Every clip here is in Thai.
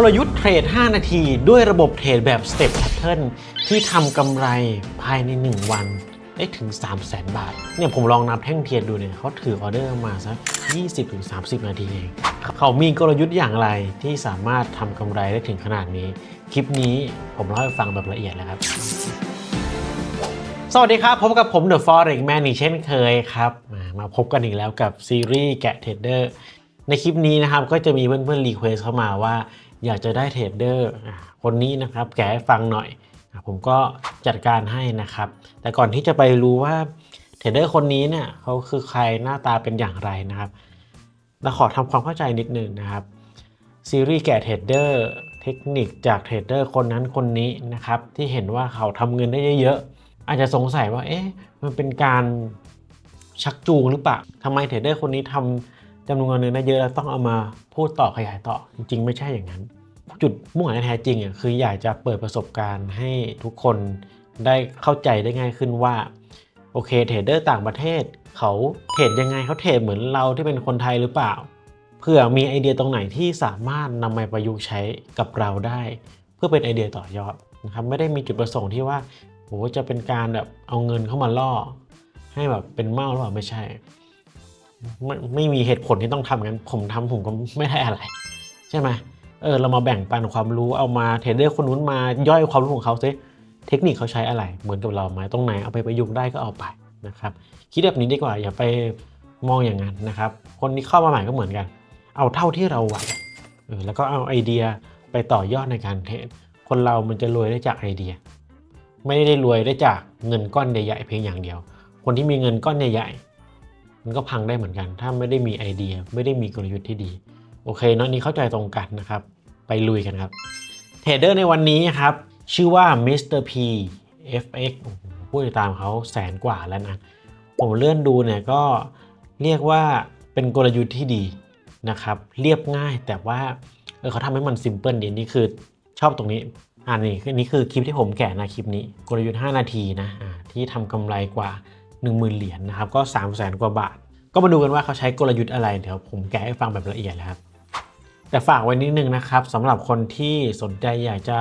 กลยุทธ์เทรด 5 นาที ด้วยระบบเทรดแบบ Step Pattern ที่ทำกำไรภายใน 1 วันได้ถึง 3 0 0 0 0 0 บาท เนี่ยผมลองนับแท่งเทียนดูเนี่ยเขาถือออเดอร์มาสัก 20-30 นาทีเอง เขามีกลยุทธ์อย่างไรที่สามารถทำกำไรได้ถึงขนาดนี้ คลิปนี้ผมเล่าให้ฟังแบบละเอียดแล้วครับ สวัสดีครับ พบกับผม The Forex Man อีกเช่นเคยครับ มามาพบกันอีกแล้วกับซีรีส์แกะเทรดเดอร์ในคลิปนี้นะครับก็จะมีเพื่อนๆรีเควสเข้ามาว่า อยากจะได้เทรดเดอร์คนนี้นะครับแกให้ฟังหน่อยผมก็จัดการให้นะครับ แต่ก่อนที่จะไปรู้ว่าเทรดเดอร์คนนี้เนี่ยเขาคือใครหน้าตาเป็นอย่างไรนะครับเราขอทำความเข้าใจนิดนึงนะครับซีรีส์แกะเทรดเดอร์เทคนิคจากเทรดเดอร์คนนั้นคนนี้นะครับที่เห็นว่าเขาทำเงินได้เยอะๆอาจจะสงสัยว่าเอ๊ะมันเป็นการชักจูงหรือเปล่าทำไมเทรดเดอร์คนนี้ทำจำนวนเงินได้เยอะแล้วต้องเอามา พูดต่อขยายต่อจริง ๆ ไม่ใช่อย่างนั้น จุดมุ่งหมายแท้จริงอะคืออยากจะเปิดประสบการณ์ให้ทุกคนได้เข้าใจได้ง่ายขึ้นว่าโอเคเทรดเดอร์ต่างประเทศเขาเทรดยังไงเขาเทรดเหมือนเราที่เป็นคนไทยหรือเปล่าเพื่อมีไอเดียตรงไหนที่สามารถนำมาประยุกต์ใช้กับเราได้ เพื่อเป็นไอเดียต่อยอดนะครับไม่ได้มีจุดประสงค์ที่ว่าโหจะเป็นการแบบเอาเงินเข้ามาล่อ ให้แบบเป็นเมาหรือเปล่าไม่ใช่ ไม่ไม่มีเหตุผลที่ต้องทำงั้นผมทำผมก็ไม่ได้อะไร ใช่ไหมเออเรามาแบ่งปันความรู้เอามาเทรดเดอร์คนนู้นมาย่อยความรู้ของเขาซิเทคนิคเขาใช้อะไร เหมือนกับเราไหมตรงไหนเอาไปประยุกต์ได้ก็เอาไปนะครับคิดแบบนี้ดีกว่าอย่าไปมองอย่างนั้นนะครับ คนที่เข้ามาใหม่ก็เหมือนกัน เอาเท่าที่เราไหวเออแล้วก็เอาไอเดียไปต่อยอดในการเทรดคนเรามันจะรวยได้จากไอเดีย ไม่ได้รวยได้จากเงินก้อนใหญ่ๆเพียงอย่างเดียว คนที่มีเงินก้อนใหญ่ๆ มันก็พังได้เหมือนกัน ถ้าไม่ได้มีไอเดีย ไม่ได้มีกลยุทธ์ที่ดี โอเคเนอะนี่เข้าใจตรงกันนะครับ ไปลุยกันครับเทรดเดอร์ในวันนี้ครับ ชื่อว่า Mr. P FX โอ้โหผู้ติดตามเขาแสนกว่าแล้วนะ ผมเลื่อนดูเนี่ยก็เรียกว่าเป็นกลยุทธ์ที่ดีนะครับ เรียบง่ายแต่ว่าเออเขาทำให้มันซิมเพิลดีนี่คือชอบตรงนี้อ่านี่คือนี่คือคลิปที่ผมแกะนะคลิปนี้ กลยุทธ์ 5 นาทีนะที่ทำกำไรกว่า 10,000 เหรียญนะครับก็3 0 0แสนกว่าบาท ก็มาดูกันว่าเขาใช้กลยุทธ์อะไรเดี๋ยวผมแกะให้ฟังแบบละเอียดแล้วครับ แต่ฝากไว้นิดนึงนะครับสำหรับคนที่สนใจอยากจะ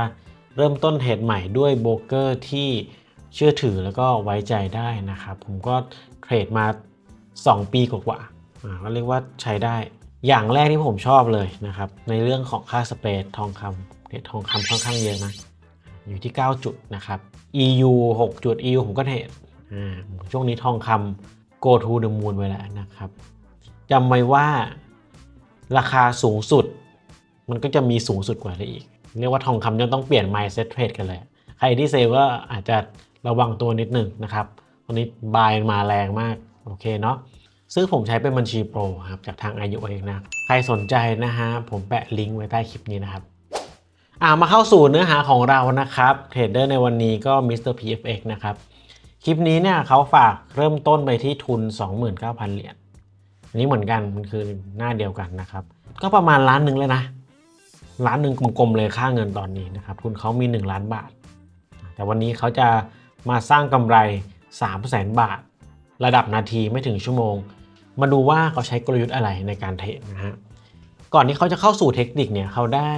เริ่มต้นเทรดใหม่ด้วยโบรกเกอร์ที่เชื่อถือแล้วก็ไว้ใจได้นะครับ ผมก็เทรดมา 2 ปีกว่าๆก็เรียกว่าใช้ได้ อย่างแรกที่ผมชอบเลยนะครับ ในเรื่องของค่าสเปรดทองคำเทรดทองคำค่อนข้างเยอะนะอยู่ที่ 9 จุดนะครับ EU 6 จุด EU ผมก็เทรด ช่วงนี้ทองคำ go to the moon ไว้แล้วนะครับจำไว้ว่าราคาสูงสุด มันก็จะมีสูงสุดกว่าได้อีก เรียกว่าทองคำยังต้องเปลี่ยน mindset trade กันเลย ใครที่เซลก็อาจจะระวังตัวนิดหนึ่งนะครับตอนนี้บายมาแรงมาก โอเคเนาะซึ่งผมใช้เป็นบัญชีโปรครับจากทาง IU เองนะ ใครสนใจนะฮะ ผมแปะลิงก์ไว้ใต้คลิปนี้นะครับอ่ามาเข้าสู่เนื้อหาของเรานะครับเทรดเดอร์ในวันนี้ก็ Mr. PFX นะครับ คลิปนี้เนี่ยเขาฝากเริ่มต้นไปที่ทุน 29,000 เหรียญอันนี้เหมือนกันมันคือหน้าเดียวกันนะครับ ก็ประมาณล้านหนึ่งเลยนะล้านหนึ่งกลมๆเลยค่าเงินตอนนี้นะครับทุนเขามี 1 ล้านบาท แต่วันนี้เขาจะมาสร้างกำไร 3 0 0แสนบาท ระดับนาทีไม่ถึงชั่วโมง มาดูว่าเขาใช้กลยุทธ์อะไรในการเทรดนะฮะก่อนที่เขาจะเข้าสู่เทคนิคเนี่ยเขาได้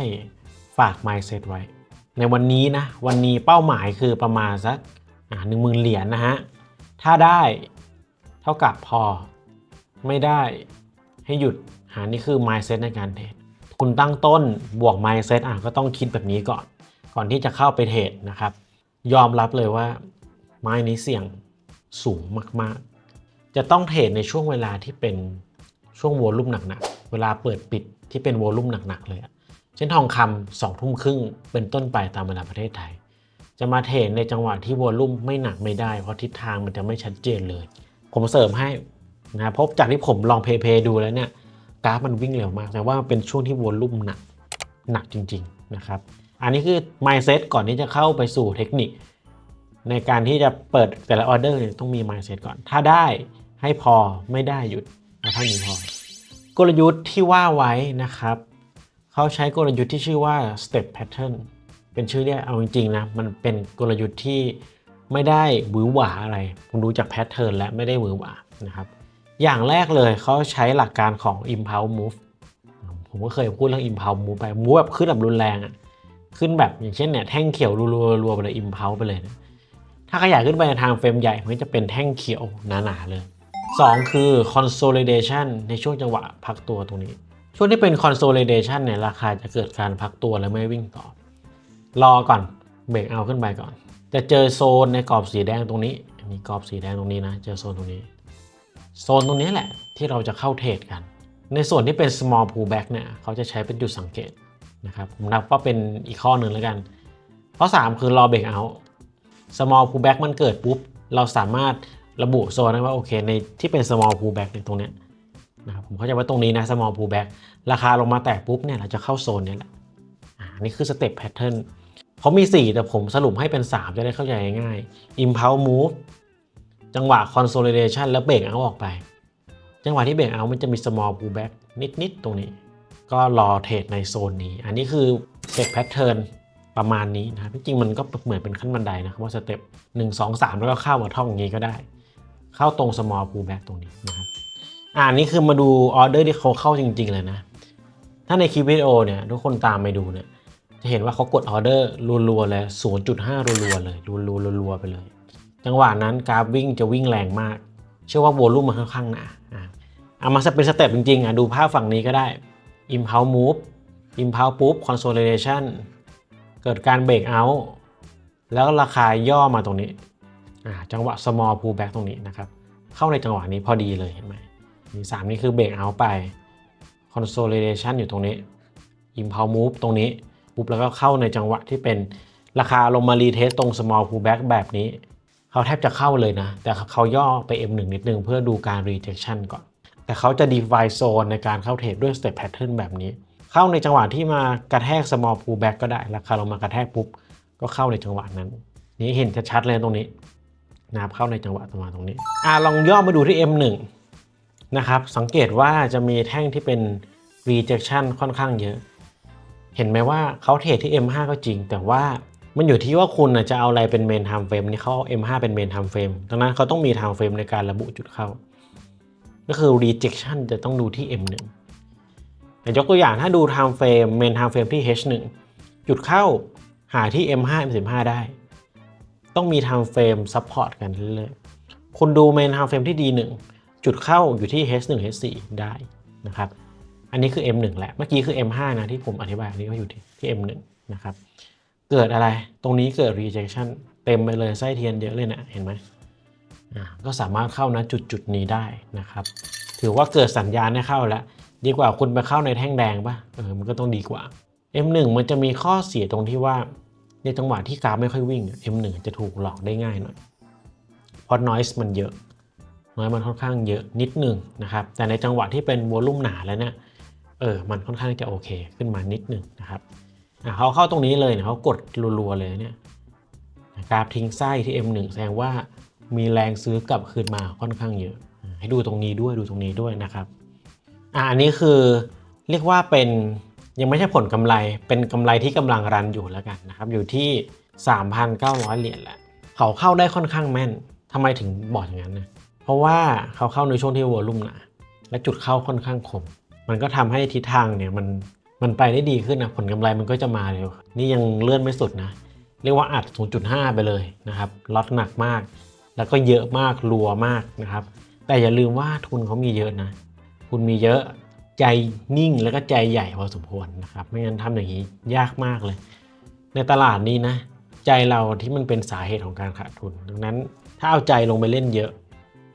ฝาก mindset ไว้ ในวันนี้นะวันนี้เป้าหมายคือประมาณสัก หนึ่งหมื่นเหรียญนะฮะ ถ้าได้เท่ากับพอ ไม่ได้ให้หยุดหานี่คือ mindset ในการเทรด คุณตั้งต้นบวก mindset อะก็ต้องคิดแบบนี้ก่อน ก่อนที่จะเข้าไปเทรดนะครับ ยอมรับเลยว่า ไม้นี้เสี่ยงสูงมาก ๆ จะต้องเทรดในช่วงเวลาที่เป็นช่วงโวลุ่มหนัก ๆ เวลาเปิดปิดที่เป็นโวลุ่มหนัก ๆ เลยอะเช่นทองคำสองทุ่มครึ่งเป็นต้นไปตามเวลาประเทศไทย จะมาเทรดในจังหวะที่วอลลุ่มไม่หนักไม่ได้ เพราะทิศทางมันจะไม่ชัดเจนเลย ผมเสริมให้นะเพราะจากที่ผมลองเพย์เพย์ดูแล้วเนี่ยกราฟมันวิ่งเร็วมากแต่ว่ามันเป็นช่วงที่วอลลุ่มหนักหนักจริง ๆนะครับ อันนี้คือ mindset ก่อนที่จะเข้าไปสู่เทคนิค ในการที่จะเปิดแต่ละออเดอร์เนี่ยต้องมี mindset ก่อน ถ้าได้ให้พอไม่ได้หยุดเท่านี้พอกลยุทธ์ที่ว่าไว้นะครับ เขาใช้กลยุทธ์ที่ชื่อว่า step pattern เป็นชื่อเรียกเอาจริงๆนะมันเป็นกลยุทธ์ที่ไม่ได้หวือหวาอะไรผมดูจากแพทเทิร์นและไม่ได้หวือหวานะครับอย่างแรกเลยเขาใช้หลักการของ impulse move ผมก็เคยพูดเรื่อง impulse move ไป move แบบขึ้นแบบรุนแรงอะขึ้นแบบอย่างเช่นเนี่ยแท่งเขียวรัวๆไปเลย impulse ไปเลยนะถ้าขยายขึ้นไปในทางเฟรมใหญ่มันจะเป็นแท่งเขียวหนาๆเลย 2 คือ consolidation ในช่วงจังหวะพักตัวตรงนี้ ช่วงที่เป็น consolidation เนี่ยราคาจะเกิดการพักตัวแล้วไม่วิ่งต่อ รอก่อนเบรกเอาขึ้นไปก่อน จะเจอโซนในกรอบสีแดงตรงนี้อันนี้กรอบสีแดงตรงนี้นะ เจอโซนตรงนี้ โซนตรงนี้แหละที่เราจะเข้าเทรดกัน ในส่วนที่เป็น small pullback เนี่ยเขาจะใช้เป็นจุดสังเกตนะครับผมนับว่าเป็นอีกข้อหนึ่งแล้วกัน ข้อ 3 คือรอเบรกเอา small pullback มันเกิดปุ๊บ เราสามารถระบุโซนได้ว่าโอเคในที่เป็น small pullback ในตรงเนี้ยนะครับผมเข้าใจว่าตรงนี้นะ small pullback ราคาลงมาแตะปุ๊บเนี่ยเราจะเข้าโซนนี้แหละอ่านี่คือสเต็ปแพทเทิร์น เขามี 4 แต่ผมสรุปให้เป็น 3 จะได้เข้าใจง่าย impulse move จังหวะ consolidation แล้วเบรกเอาออกไป จังหวะที่เบรกเอามันจะมี small pullback นิด ๆ ตรงนี้ ก็รอเทรดในโซนนี้ อันนี้คือเต็ปแพทเทิร์นประมาณนี้นะจริงมันก็เหมือนเป็นขั้นบันไดนะครับว่าสเต็ปหนึ่งสองสามแล้วก็เข้ามาท่องอย่างนี้ก็ได้ เข้าตรง small pullback ตรงนี้นะครับอ่านี่คือมาดูออเดอร์ที่เขาเข้าจริง ๆ เลยนะ ถ้าในคลิปวิดีโอเนี่ยทุกคนตามไปดูเนี่ย จะเห็นว่าเขากดออเดอร์รัวๆเลย0.5รัวๆเลยรัวๆรัวๆไปเลย จังหวะนั้นกราฟวิ่งจะวิ่งแรงมาก เชื่อว่าโวลุ่มมันค่อนข้างหนาอะเอามาเป็นสเต็ปจริงๆอะดูภาพฝั่งนี้ก็ได้ impulse move impulse ปุ๊บ consolidation เกิดการเบรกเอาท์แล้วราคาย่อมาตรงนี้อะจังหวะ small pullback ตรงนี้นะครับ เข้าในจังหวะนี้พอดีเลยเห็นไหมมีสามนี่คือเบรกเอาท์ไป consolidation อยู่ตรงนี้ impulse move ตรงนี้ ปุ๊บแล้วก็เข้าในจังหวะที่เป็นราคาลงมารีเทสตรง small pullback แบบนี้ เขาแทบจะเข้าเลยนะ แต่เขาย่อไป M1 นิดนึงเพื่อดูการ rejection ก่อน แต่เขาจะ define zone ในการเข้าเทรดด้วย step pattern แบบนี้ เข้าในจังหวะที่มากระแทก small pullback ก็ได้ ราคาลงมากระแทกปุ๊บ ก็เข้าในจังหวะนั้น นี่เห็นชัดๆเลยตรงนี้นะครับเข้าในจังหวะประมาณตรงนี้อ่าลองย่อมาดูที่ M1 นะครับ สังเกตว่าจะมีแท่งที่เป็น rejection ค่อนข้างเยอะ เห็นไหมว่าเขาเทรดที่ M5 ก็จริง แต่ว่ามันอยู่ที่ว่าคุณจะเอาอะไรเป็น main time frame นี่เขาเอา M5 เป็น main time frame ดังนั้นเขาต้องมี time frame ในการระบุจุดเข้า ก็คือ rejection จะต้องดูที่ M1 แต่ยกตัวอย่างถ้าดู time frame main time frame ที่ H1 จุดเข้าหาที่ M5 M15 ได้ ต้องมี time frame support กันเรื่อยๆคุณดู main time frame ที่ D1 จุดเข้าอยู่ที่ H1 H4 ได้นะครับ อันนี้คือ M1 แหละเมื่อกี้คือ M5 นะที่ผมอธิบายอันนี้ก็อยู่ที่ที่ M1 นะครับ เกิดอะไรตรงนี้เกิด rejection เต็มไปเลยไส้เทียนเยอะเลยนะเห็นไหมอ่าก็สามารถเข้านะจุดจุดนี้ได้นะครับ ถือว่าเกิดสัญญาณให้เข้าแล้ว ดีกว่าคุณไปเข้าในแท่งแดงปะเออมันก็ต้องดีกว่า M1 มันจะมีข้อเสียตรงที่ว่า ในจังหวะที่กราฟไม่ค่อยวิ่ง M1 จะถูกหลอกได้ง่ายหน่อยเพราะ noise มันเยอะ noise มันค่อนข้างเยอะนิดหนึ่งนะครับแต่ในจังหวะที่เป็นวอลลุ่มหนาแล้วเนี่ย เออมันค่อนข้างจะโอเคขึ้นมานิดหนึ่งนะครับอะเขาเข้าตรงนี้เลยเนี่ยเขากดรัวๆเลยเนี่ยกราฟทิ้งไส้ที่ M1 แสดงว่ามีแรงซื้อกลับคืนมาค่อนข้างเยอะ ให้ดูตรงนี้ด้วยดูตรงนี้ด้วยนะครับอะอันนี้คือเรียกว่าเป็นยังไม่ใช่ผลกำไรเป็นกำไรที่กำลังรันอยู่แล้วกันนะครับ อยู่ที่ 3,900 เหรียญแหละเขาเข้าได้ค่อนข้างแม่นทำไมถึงบอกอย่างนั้นนะเพราะว่าเขาเข้าในช่วงที่วอลลุ่มหนาและจุดเข้าค่อนข้างคม มันก็ทำให้ทิศทางเนี่ยมันมันไปได้ดีขึ้นนะผลกำไรมันก็จะมาเร็ว นี่ยังเลื่อนไม่สุดนะ เรียกว่าอัด 0.5 ไปเลยนะครับล็อตหนักมาก แล้วก็เยอะมากรัวมากนะครับ แต่อย่าลืมว่าทุนเขามีเยอะนะ คุณมีเยอะใจนิ่งแล้วก็ใจใหญ่พอสมควรนะครับ ไม่งั้นทำอย่างนี้ยากมากเลย ในตลาดนี้นะ ใจเราที่มันเป็นสาเหตุของการขาดทุน ดังนั้นถ้าเอาใจลงไปเล่นเยอะ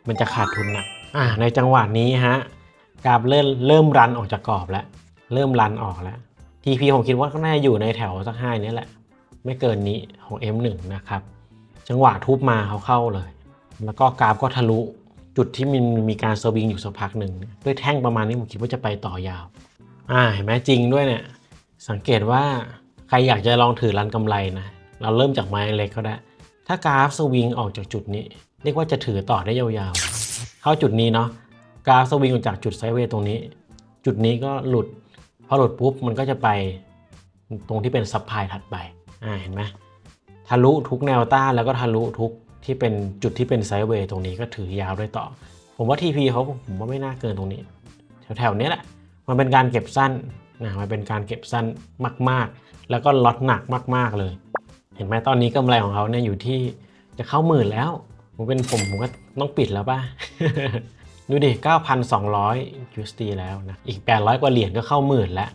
มันจะขาดทุนหนักอ่าในจังหวะนี้ฮะ กราฟเริ่มเริ่มรันออกจากกรอบแล้ว เริ่มรันออกแล้ว TP ผมคิดว่าก็น่าจะอยู่ในแถวสักห้านี้แหละ ไม่เกินนี้ของ M1 นะครับ จังหวะทุบมาเขาเข้าเลย แล้วก็กราฟก็ทะลุจุดที่มันมีการสวิงอยู่สักพักหนึ่งด้วยแท่งประมาณนี้ผมคิดว่าจะไปต่อยาว อ่าเห็นไหมจริงด้วยเนี่ย สังเกตว่าใครอยากจะลองถือรันกำไรนะ เราเริ่มจากไม้เล็กก็ได้ ถ้ากราฟสวิงออกจากจุดนี้ เรียกว่าจะถือต่อได้ยาวๆ เข้าจุดนี้เนาะ กราฟสวิงออกจากจุดไซด์เวย์ตรงนี้ จุดนี้ก็หลุด พอหลุดปุ๊บมันก็จะไปตรงที่เป็นซับไพลายถัดไปอ่าเห็นไหมทะลุทุกแนวต้านแล้วก็ทะลุทุกที่เป็นจุดที่เป็นไซด์เวย์ตรงนี้ก็ถือยาวด้วยต่อ ผมว่า TP เขาผมว่าไม่น่าเกินตรงนี้ แถวๆนี้แหละ มันเป็นการเก็บสั้นนะมันเป็นการเก็บสั้นมากๆ แล้วก็ล็อตหนักมาก ๆเลย เห็นไหมตอนนี้กำไรของเขาเนี่ยอยู่ที่จะเข้าหมื่นแล้วผมเป็นผมผมก็ต้องปิดแล้วป่ะ ดูดิ 9,200 USD แล้วนะ อีก 800 กว่าเหรียญก็เข้าหมื่นแล้ว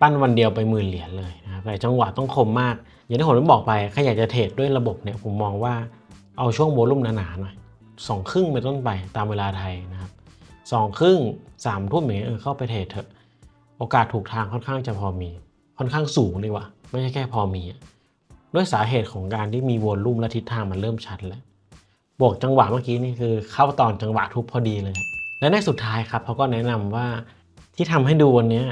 ปั้นวันเดียวไปหมื่นเหรียญเลยนะแต่จังหวะต้องคมมาก อย่างที่ผมได้บอกไปใครอยากจะเทรดด้วยระบบเนี่ย ผมมองว่าเอาช่วงโวลุ่มหนาๆหน่อยสองครึ่งเป็นต้นไปตามเวลาไทยนะครับสองครึ่งสามทุ่มอย่างเงี้ยเออเข้าไปเทรดเถอะ โอกาสถูกทางค่อนข้างจะพอมี ค่อนข้างสูงดีกว่าไม่ใช่แค่พอมีอะด้วยสาเหตุของการที่มีวอลุ่มและทิศทางมันเริ่มชัดแล้ว บวกจังหวะเมื่อกี้นี่คือเข้าตอนจังหวะทุบพอดีเลย และในสุดท้ายครับเขาก็แนะนำว่าที่ทำให้ดูวันนี้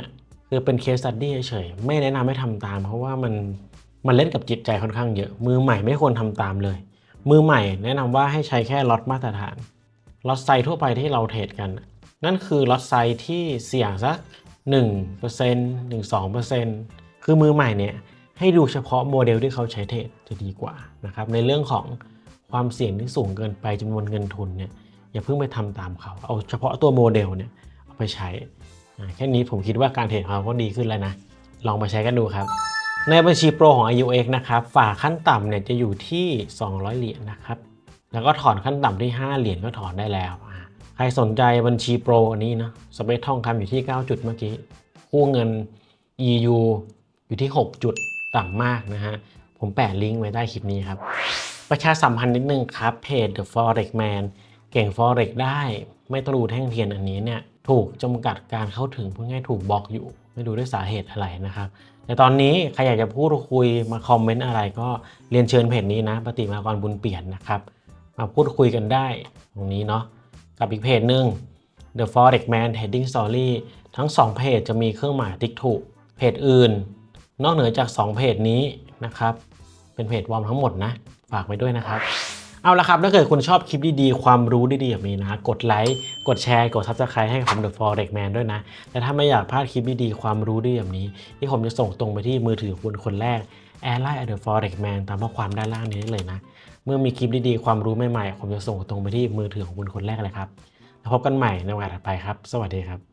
คือเป็นเคส e ั t ดี้เฉยๆไม่แนะนำให้ทำตาม เพราะว่ามันมันเล่นกับจิตใจค่อนข้างเยอะ มือใหม่ไม่ควรทำตามเลย มือใหม่แนะนำว่าให้ใช้แค่ล็อตมาตรฐานล็อตไซทั่วไปที่เราเทรดกัน นั่นคือล็อตไซที่เสี่ยงสัก1% 1 2%คือมือใหม่เนี่ยให้ดูเฉพาะโมเดลที่เขาใช้เทรดจะดีกว่านะครับในเรื่องของ ความเสี่ยงที่สูงเกินไปจำนวนเงินทุนเนี่ยอย่าเพิ่งไปทำตามเขา เอาเฉพาะตัวโมเดลเนี่ยเอาไปใช้ แค่นี้ผมคิดว่าการเทรดของเขาก็ดีขึ้นแล้วนะ ลองมาใช้กันดูครับ ในบัญชีโปรของ IUX นะครับ ฝากขั้นต่ำเนี่ยจะอยู่ที่ 200 เหรียญนะครับ แล้วก็ถอนขั้นต่ำที่ 5 เหรียญก็ถอนได้แล้ว ใครสนใจบัญชีโปรอันนี้นะสเปคทองคำอยู่ที่ 9 จุดเมื่อกี้ คู่เงิน EU อยู่ที่ 6 จุดต่ำมากนะฮะ ผมแปะลิงก์ไว้ใต้คลิปนี้ครับ ประชาสัมพันธ์นิดนึงครับ เพจ The Forex Man เก่ง Forex ได้ไม่ต้องดูแท่งเทียนอันนี้เนี่ยถูกจำกัดการเข้าถึงเพื่อง่ายถูกบล็อกอยู่ ไม่ดูด้วยสาเหตุอะไรนะครับ แต่ตอนนี้ใครอยากจะพูดคุยมาคอมเมนต์อะไรก็เรียนเชิญเพจนี้นะปฏิมากรบุญเปลี่ยนนะครับมาพูดคุยกันได้ตรงนี้เนาะกับอีกเพจหนึ่ง The Forex Man Trading Story ทั้ง 2 เพจจะมีเครื่องหมายติ๊กถูก เพจอื่น นอกเหนือจาก 2 เพจนี้นะครับ เป็นเพจวอร์มทั้งหมดนะ ฝากไว้ด้วยนะครับเอาละครับถ้าเกิดคุณชอบคลิปดีๆ ความรู้ดีๆแบบนี้นะ กดไลค์กดแชร์ กด Subscribe ให้กับผม The Forex Man ด้วยนะ แต่ถ้าไม่อยากพลาดคลิปดีๆ ความรู้ดีแบบนี้ ที่ผมจะส่งตรงไปที่มือถือคุณคนแรกแอร์ไลน์ The Forex Man ตามข้อความด้านล่างนี้ได้เลยนะ เมื่อมีคลิปดีๆ ความรู้ใหม่ๆ ผมจะส่งตรงไปที่มือถือของคุณคนแรกเลยครับแล้วพบกันใหม่ในโอกาสถัดไปครับ สวัสดีครับ